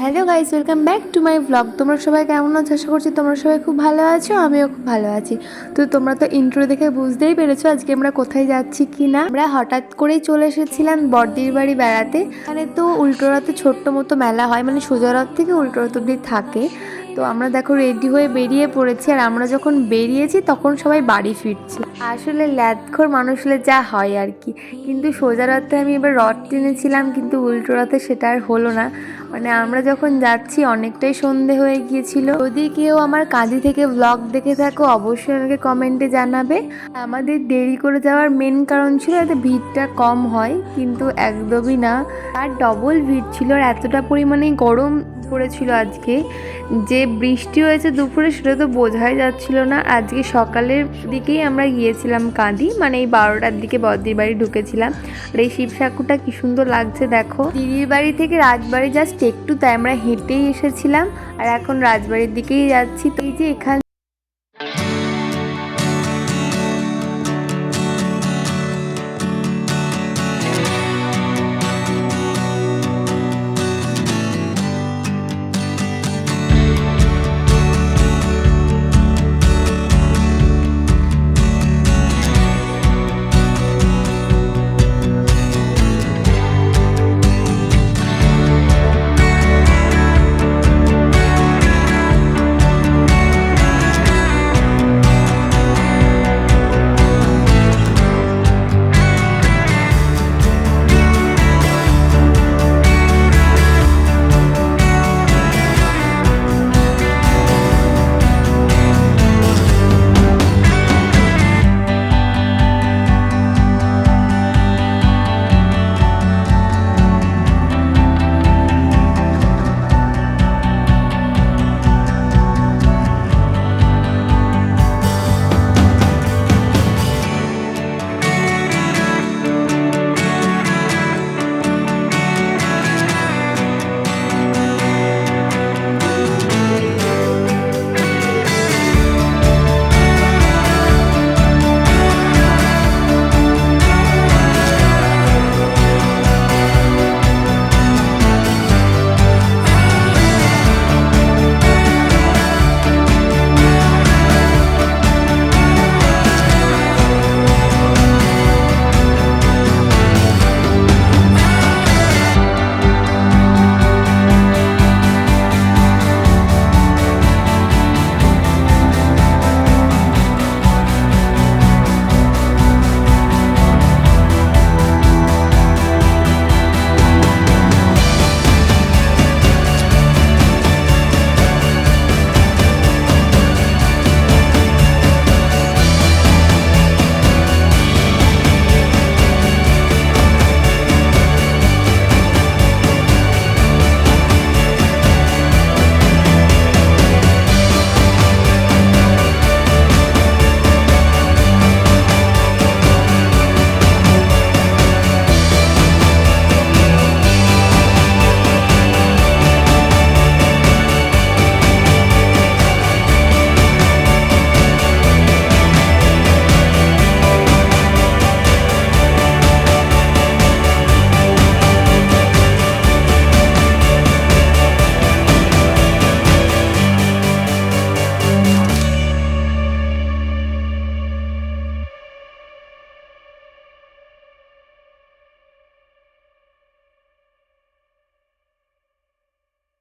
Hello guys, welcome back to my blog তোমরা সবাই কেমন আছো? আশা করছি তোমরা সবাই খুব ভালো আছো, আমিও খুব ভালো আছি। তো তোমরা তো ইন্ট্রো দেখে বুঝতেই পেরেছ আজকে আমরা কোথায় যাচ্ছি কি না। আমরা হঠাৎ করেই চলে এসেছিলাম বর্দির বাড়ি বেড়াতে। এখানে তো উল্টোরাতে ছোট্ট মতো মেলা হয় মানে সোজারথ থেকে উল্টোরথ অব্দি থাকে। তো আমরা দেখো রেডি হয়ে বেরিয়ে পড়েছি, আর আমরা যখন বেরিয়েছি তখন সবাই বাড়ি ফিরছি। আসলে ল্যাদখোর মানুষ হলে যা হয় আর কি। কিন্তু সোজা রথে আমি এবার রথ টেনেছিলাম, কিন্তু উল্টো রথে সেটা আর হলো না। মানে আমরা যখন যাচ্ছি, অনেকটাই সন্ধে হয়ে গিয়েছিল। যদি কেউ আমার কাজে থেকে ব্লগ দেখে থাকো, অবশ্যই আমাকে কমেন্টে জানাবে। আমাদের দেরি করে যাওয়ার মেন কারণ ছিল যাতে ভিড়টা কম হয়, কিন্তু একদমই না। আর ডবল ভিড় ছিল আর এতটা পরিমাণে গরম পড়েছিল আজকে। যে বৃষ্টি হয়েছে দুপুরে সেটা তো বোঝাই যাচ্ছিল না। আজকে সকালের দিকেই আমরা গিয়েছিলাম কাঁদি মানে এই বারোটার দিকে বদ্রির বাড়ি ঢুকেছিলাম। আর এই শিব ঠাকুরটা কি সুন্দর লাগছে দেখো। দিদির বাড়ি থেকে রাজবাড়ি জাস্ট একটু তাই আমরা হেঁটেই এসেছিলাম। আর এখন রাজবাড়ির দিকেই যাচ্ছি। তো এই যে এখান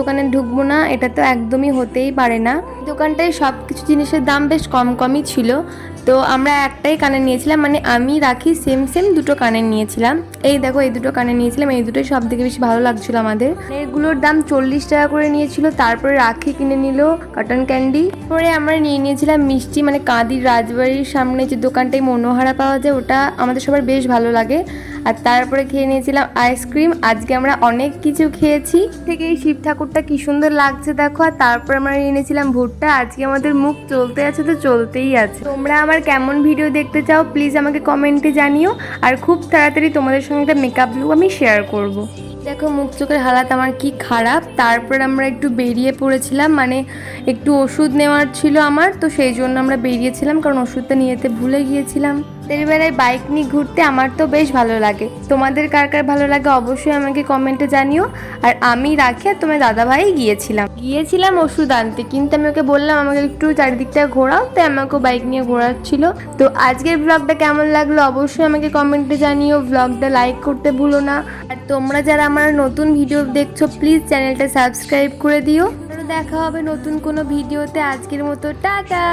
দোকানে ঢুকবো না, এটা তো একদমই হতেই পারে না। দোকানটায় সব কিছু জিনিসের দাম বেশ কম কমই ছিল। তো আমরা একটাই কানে নিয়েছিলাম মানে আমি, রাখি, সেম সেম দুটো কানে নিয়েছিলাম। এই দেখো, এই দুটো কানে নিয়েছিলাম, এই দুটোই সব থেকে বেশি ভালো লাগছিল আমাদের। এগুলোর দাম চল্লিশ টাকা করে নিয়েছিল, তারপরে রাখি কিনে নিল কটন ক্যান্ডি পরে আমরা নিয়ে নিয়েছিলাম মিষ্টি মানে কাঁদির রাজবাড়ির সামনে যে দোকানটায় মনোহারা পাওয়া যায়, ওটা আমাদের সবার বেশ ভালো লাগে। আর তারপরে খেয়ে নিয়েছিলাম আইসক্রিম। আজকে আমরা অনেক কিছু খেয়েছি। থেকে এই শিব ঠাকুরটা কি সুন্দর লাগছে দেখো আর তারপর আমরা নিয়ে নিয়েছিলাম ভুট্টা। আজকে আমাদের মুখ চলতে আছে তো চলতেই আছে। তোমরা আমার কেমন ভিডিও দেখতে চাও প্লিজ আমাকে কমেন্টে জানিও। আর খুব তাড়াতাড়ি তোমাদের সঙ্গে একটা মেকআপ লুক আমি শেয়ার করব। দেখো মুখ চোখের হালাত আমার কি খারাপ। তারপর আমরা একটু বেরিয়ে পড়েছিলাম মানে একটু ওষুধ নেওয়ার ছিল আমার তো সেই জন্য আমরা বেরিয়েছিলাম কারণ ওষুধটা নিয়ে যেতে ভুলে গিয়েছিলাম। রাতের বেলায় বাইক নিয়ে ঘুরতে আমার তো বেশ ভালো লাগে। তোমাদের কার কার ভালো লাগে অবশ্যই আমাকে কমেন্টে জানিও। আর আমি রাখি আর তোমার দাদাভাই গিয়েছিলাম। গিয়েছিলাম ওষুধ আনতে, কিন্তু আমি ওকে বললাম আমাকে একটু চারিদিকটা ঘোরাও, তাই আমাকেও বাইক নিয়ে ঘোরাচ্ছিল। তো আজকের ব্লগটা কেমন লাগল অবশ্যই আমাকে কমেন্টে জানিও। ব্লগটা লাইক করতে ভুলো না। আর তোমরা যারা আমার নতুন ভিডিও দেখছ প্লিজ চ্যানেলটা সাবস্ক্রাইব করে দিও। দেখা হবে নতুন কোনো ভিডিওতে আজকের মতো, টাটা!